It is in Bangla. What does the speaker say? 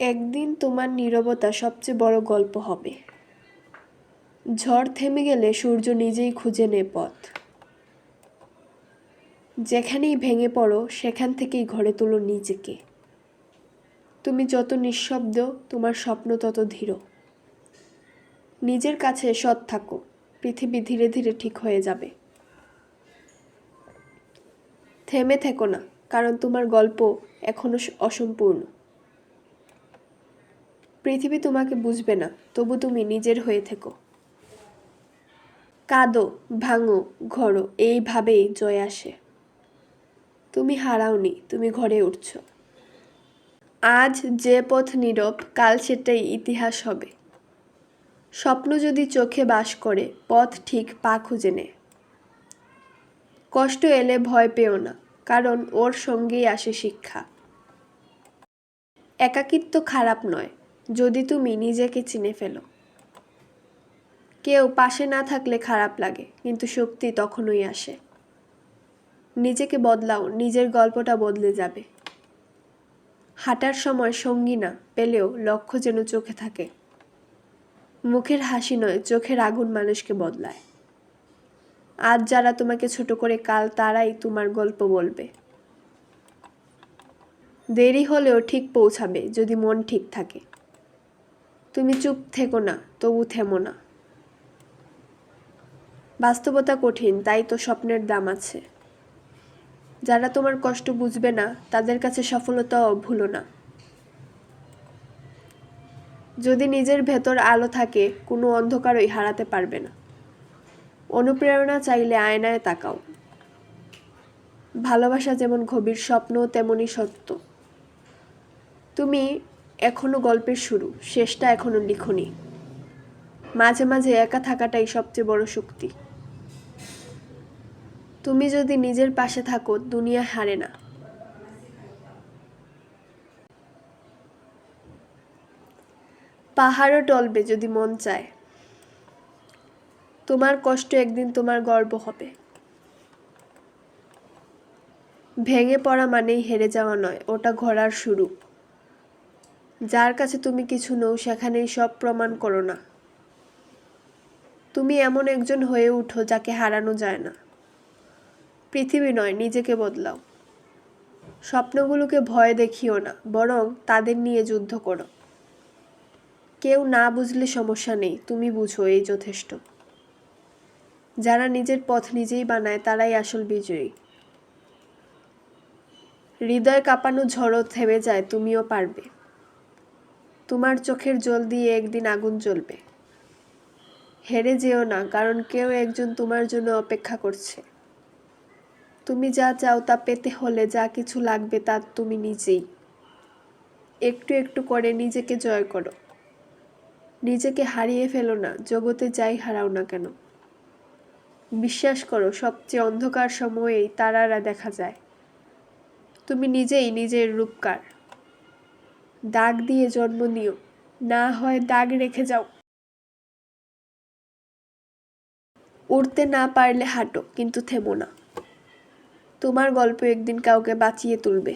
একদিন তোমার নীরবতা সবচেয়ে বড় গল্প হবে। ঝড় থেমে গেলে সূর্য নিজেই খুঁজে নেয় পথ। যেখানেই ভেঙে পড়ো, সেখান থেকেই ঘরে তোলো নিজেকে। তুমি যত নিঃশব্দ, তোমার স্বপ্ন তত ধীর। নিজের কাছে সৎ থাকো, পৃথিবী ধীরে ধীরে ঠিক হয়ে যাবে। থেমে থেকো না, কারণ তোমার গল্প এখনও অসম্পূর্ণ। পৃথিবী তোমাকে বুঝবে না, তবু তুমি নিজের হয়ে থেকো। কাঁদো, ভাঙো, ঘরো, এইভাবেই জয় আসে। তুমি হারাওনি, তুমি ঘরে উঠছো। আজ যে পথ নীরব, কাল সেটাই ইতিহাস হবে। স্বপ্ন যদি চোখে বাস করে, পথ ঠিক পা খুঁজে নেয় কষ্ট এলে ভয় পেও না, কারণ ওর সঙ্গেই আসে শিক্ষা। একাকিত্ব খারাপ নয় যদি তুমি নিজেকে চিনে ফেলো। কেউ পাশে না থাকলে খারাপ লাগে, কিন্তু শক্তি তখনই আসে। নিজেকে বদলাও, নিজের গল্পটা বদলে যাবে। হাঁটার সময় সঙ্গী না পেলেও লক্ষ্য যেন চোখে থাকে। মুখের হাসি নয়, চোখের আগুন মানুষকে বদলায়। আজ যারা তোমাকে ছোট করে কাল তারাই তোমার গল্প বলবে। দেরি হলেও ঠিক পৌঁছাবে যদি মন ঠিক থাকে। তুমি চুপ থেকো না, তবু থেমো না। বাস্তবতা কঠিন, তাই তো স্বপ্নের দাম আছে। যারা তোমার কষ্ট বুঝবে না, তাদের কাছে সফলতাও ভুলো না। যদি নিজের ভেতর আলো থাকে, কোনো অন্ধকারই হারাতে পারবে না। অনুপ্রেরণা চাইলে আয়নায় তাকাও। ভালোবাসা যেমন গভীর স্বপ্ন তেমনই সত্য। তুমি এখনও গল্পের শুরু, শেষটা এখনও লিখনি। মাঝে মাঝে একা থাকাটাই সবচেয়ে বড় শক্তি। তুমি যদি নিজের পাশে থাকো, দুনিয়া হারে না। পাহাড়ও টলবে যদি মন চায়। তোমার কষ্ট একদিন তোমার গর্ব হবে। ভেঙে পড়া মানেই হেরে যাওয়া নয়, ওটা ঘোরার শুরু। যার কাছে তুমি কিছু নও, সেখানেই সব প্রমাণ করো না। তুমি এমন একজন হয়ে উঠো যাকে হারানো যায় না। পৃথিবী নয়, নিজেকে বদলাও। স্বপ্নগুলোকে ভয় দেখিও না, বরং তাদের নিয়ে যুদ্ধ করো। কেউ না বুঝলে সমস্যা নেই, তুমি বুঝো এই যথেষ্ট। যারা নিজের পথ নিজেই বানায়, তারাই আসল বিজয়ী। হৃদয় কাঁপানো ঝড়ো থেমে যায়, তুমিও পারবে। তোমার চোখের জল দিয়ে একদিন আগুন জ্বলবে। হেরে যেও না, কারণ কেউ একজন তোমার জন্য অপেক্ষা করছে। তুমি যা চাও তা পেতে হলে যা কিছু লাগবে তা তুমি নিজেই। একটু একটু করে নিজেকে জয় করো। নিজেকে হারিয়ে ফেলো না, জগতে যাই হারাও না কেন। বিশ্বাস করো, সবচেয়ে অন্ধকার সময়েই তারারা দেখা যায়। তুমি নিজেই নিজের রূপকার। দাগ দিয়ে জন্ম নিও। না হয় দাগ রেখে যাও। উড়তে না পারলে হাঁটো, কিন্তু থেমো না। তোমার গল্প একদিন কাউকে বাঁচিয়ে তুলবে।